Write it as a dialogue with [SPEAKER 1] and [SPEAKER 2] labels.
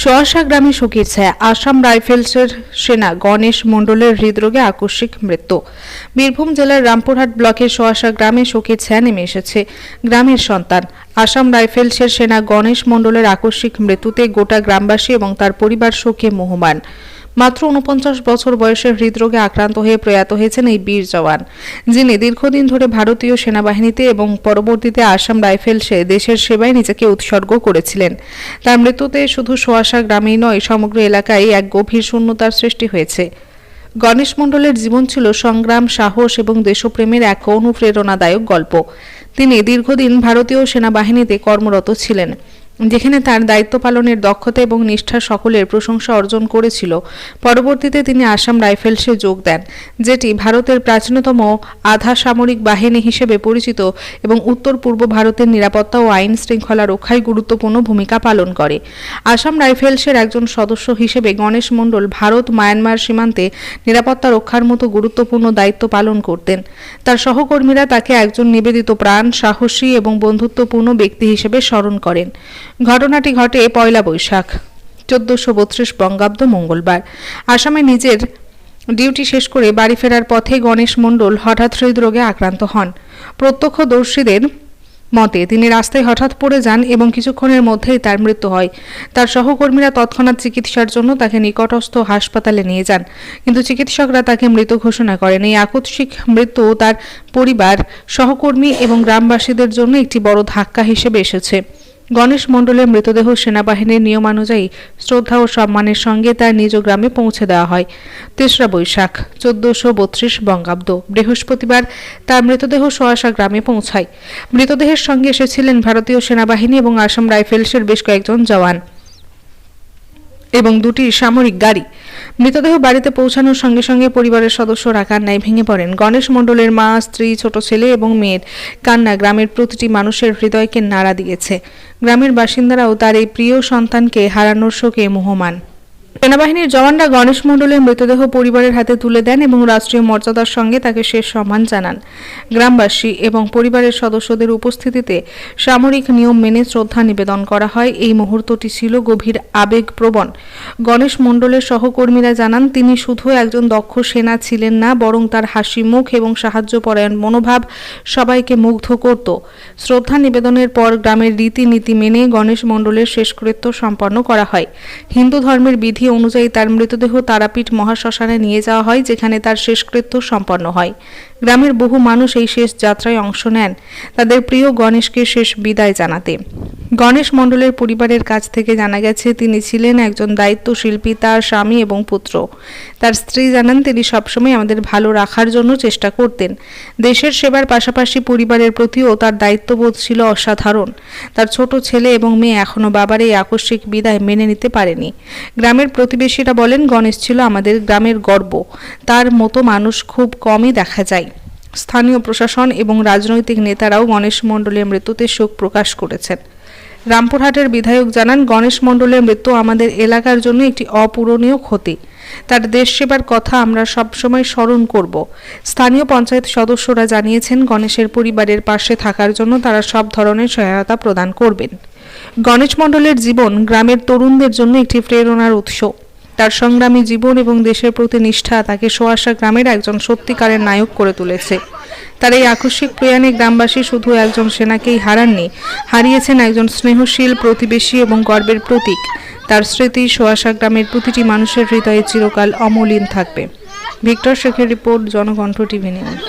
[SPEAKER 1] সোয়াশা গ্রামে শোকের ছায়া আসাম রাইফেলসের সেনা গণেশ মণ্ডলের হৃদরোগে আকস্মিক মৃত্যু। বীরভূম জেলার রামপুরহাট ব্লকের সোয়াশা গ্রামে শোকের ছায়া নেমে এসেছে গ্রামের সন্তান। আসাম রাইফেলসের সেনা গণেশ মণ্ডলের আকস্মিক মৃত্যুতে গোটা গ্রামবাসী এবং তার পরিবার শোকে মোহমান। মাত্র উনপঞ্চাশ বছর বয়সে হৃদরোগে আক্রান্ত হয়ে প্রয়াত হয়েছেন এই বীর জওয়ান, যিনি দীর্ঘদিন ধরে ভারতীয় সেনাবাহিনীতে এবং পরবর্তীতে আসাম রাইফেলসে দেশের সেবায় নিজেকে উৎসর্গ করেছিলেন। তার মৃত্যুতে শুধু সোয়াশা গ্রামেই নয়, সমগ্র এলাকায় এক গভীর শূন্যতার সৃষ্টি হয়েছে। গণেশ মণ্ডলের জীবন ছিল সংগ্রাম, সাহস এবং দেশপ্রেমের এক অনুপ্রেরণাদায়ক গল্প। তিনি দীর্ঘদিন ভারতীয় সেনাবাহিনীতে কর্মরত ছিলেন। যেখানে তার দায়িত্ব পালনের দক্ষতা এবং নিষ্ঠা সকলের প্রশংসা অর্জন করেছিল। পরবর্তীতে তিনি আসাম রাইফেলসে যোগ দেন, যেটি ভারতের প্রাচীনতম আধা সামরিক বাহিনী হিসেবে পরিচিত এবং উত্তর পূর্ব ভারতের নিরাপত্তা ও আইন শৃঙ্খলা রক্ষায় গুরুত্বপূর্ণ ভূমিকা পালন করে। আসাম রাইফেলসের একজন সদস্য হিসেবে গণেশ মণ্ডল ভারত মায়ানমার সীমান্তে নিরাপত্তা রক্ষার মতো গুরুত্বপূর্ণ দায়িত্ব পালন করতেন। তার সহকর্মীরা তাকে একজন নিবেদিত প্রাণ, সাহসী এবং বন্ধুত্বপূর্ণ ব্যক্তি হিসেবে স্মরণ করেন। ঘটনাটি ঘটে পয়লা বৈশাখ, চোদ্দশো বত্রিশ বঙ্গাব্দ মঙ্গলবার। আসামে নিজের ডিউটি শেষ করে বাড়ি ফেরার পথে গণেশ মণ্ডল হঠাৎ হৃদরোগে আক্রান্ত হন। প্রত্যক্ষদর্শীদের মতে, তিনি রাস্তায় হঠাৎ পড়ে যান এবং কিছুক্ষণের মধ্যেই তার মৃত্যু হয়। তার সহকর্মীরা তৎক্ষণাৎ চিকিৎসার জন্য তাকে নিকটস্থ হাসপাতালে নিয়ে যান, কিন্তু চিকিৎসকরা তাকে মৃত ঘোষণা করেন। এই আকস্মিক মৃত্যু তার পরিবার, সহকর্মী এবং গ্রামবাসীদের জন্য একটি বড় ধাক্কা হিসেবে এসেছে। গণেশ মণ্ডলের মৃতদেহ সেনাবাহিনীর নিয়মানুযায়ী শ্রদ্ধা ও সম্মানের সঙ্গে তার নিজ গ্রামে পৌঁছে দেওয়া হয়। তেসরা বৈশাখ, চোদ্দশো বত্রিশ বঙ্গাব্দ। বৃহস্পতিবার তার মৃতদেহ সোয়াশা গ্রামে পৌঁছায়। মৃতদেহের সঙ্গে এসেছিলেন ভারতীয় সেনাবাহিনী এবং আসাম রাইফেলসের বেশ কয়েকজন জওয়ান এবং দুটি সামরিক গাড়ি। মৃতদেহ বাড়িতে পৌঁছানোর সঙ্গে সঙ্গে পরিবারের সদস্যরা কান্নায় ভেঙে পড়েন। গণেশ মণ্ডলের মা, স্ত্রী, ছোট ছেলে এবং মেয়ের কান্না গ্রামের প্রতিটি মানুষের হৃদয়কে নাড়া দিয়েছে। গ্রামের বাসিন্দারাও তার এই প্রিয় সন্তানকে হারানোর শোকে মোহমান। সেনাবাহিনীর জওয়ানরা গণেশ মণ্ডলের মৃতদেহ পরিবারের হাতে তুলে দেন এবং রাষ্ট্রীয় মর্যাদার সঙ্গে তাকে শেষ সম্মান জানান। গ্রামবাসী এবং পরিবারের সদস্যদের উপস্থিতিতে সামরিক নিয়ম মেনে শ্রদ্ধা নিবেদন করা হয়। এই মুহূর্তটি ছিল গভীর আবেগপ্রবণ। গণেশ মণ্ডলের সহকর্মীরা জানান, তিনি শুধু একজন দক্ষ সেনা ছিলেন না, বরং তার হাসি মুখ এবং সাহায্যপরায়ণ মনোভাব সবাইকে মুগ্ধ করত। শ্রদ্ধা নিবেদনের পর গ্রামের রীতিনীতি মেনে গণেশ মণ্ডলের শেষকৃত্য সম্পন্ন করা হয়। হিন্দু ধর্মের বিধি অনুযায়ী তার মৃতদেহ তারাপীঠ মহাশ্মশানে নিয়ে যাওয়া হয়, যেখানে তার শেষকৃত্য সম্পন্ন হয়। গ্রামের বহু মানুষ এই শেষ যাত্রায় অংশ নেন। তাদের প্রিয় গণেশকে শেষ বিদায় জানাতে। গণেশ মণ্ডলের পরিবারের কাছ থেকে জানা গেছে, তিনি ছিলেন একজন দায়িত্বশীল পিতা স্বামী এবং পুত্র। তার স্ত্রী জানান, তিনি সবসময় আমাদের ভালো রাখার জন্য চেষ্টা করতেন। দেশের সেবার পাশাপাশি পরিবারের প্রতিও তার দায়িত্ববোধ ছিল অসাধারণ। তার ছোট ছেলে এবং মেয়ে এখনও বাবার এই আকস্মিক বিদায় মেনে নিতে পারেনি। গ্রামের প্রতিবেশীরা বলেন, গণেশ ছিল আমাদের গ্রামের গর্ব। তার মতো মানুষ খুব কমই দেখা যায়। স্থানীয় প্রশাসন এবং রাজনৈতিক নেতারাও গণেশ মণ্ডলের মৃত্যুতে শোক প্রকাশ করেছেন। রামপুরহাটের বিধায়ক জানান, গণেশ মণ্ডলের মৃত্যু আমাদের এলাকার জন্য একটি অপূরণীয় ক্ষতি। তার দেশ সেবার কথা আমরা সবসময় স্মরণ করব। স্থানীয় পঞ্চায়েত সদস্যরা জানিয়েছেন, গণেশের পরিবারের পাশে থাকার জন্য তারা সব ধরনের সহায়তা প্রদান করবেন। গণেশ মণ্ডলের জীবন গ্রামের তরুণদের জন্য একটি প্রেরণার উৎস। তার সংগ্রামী জীবন এবং দেশের প্রতি নিষ্ঠা তাকে সোয়াশা গ্রামের একজন সত্যিকারের নায়ক করে তুলেছে। তার এই আকস্মিক প্রয়াণে গ্রামবাসী শুধু একজন সেনাকেই হারাননি, হারিয়েছেন একজন স্নেহশীল প্রতিবেশী এবং গর্বের প্রতীক। তার স্মৃতি সোয়াশা গ্রামের প্রতিটি মানুষের হৃদয়ে চিরকাল অমলিন থাকবে। ভিক্টর শেখের রিপোর্ট, জনকণ্ঠ টিভি নিউজ।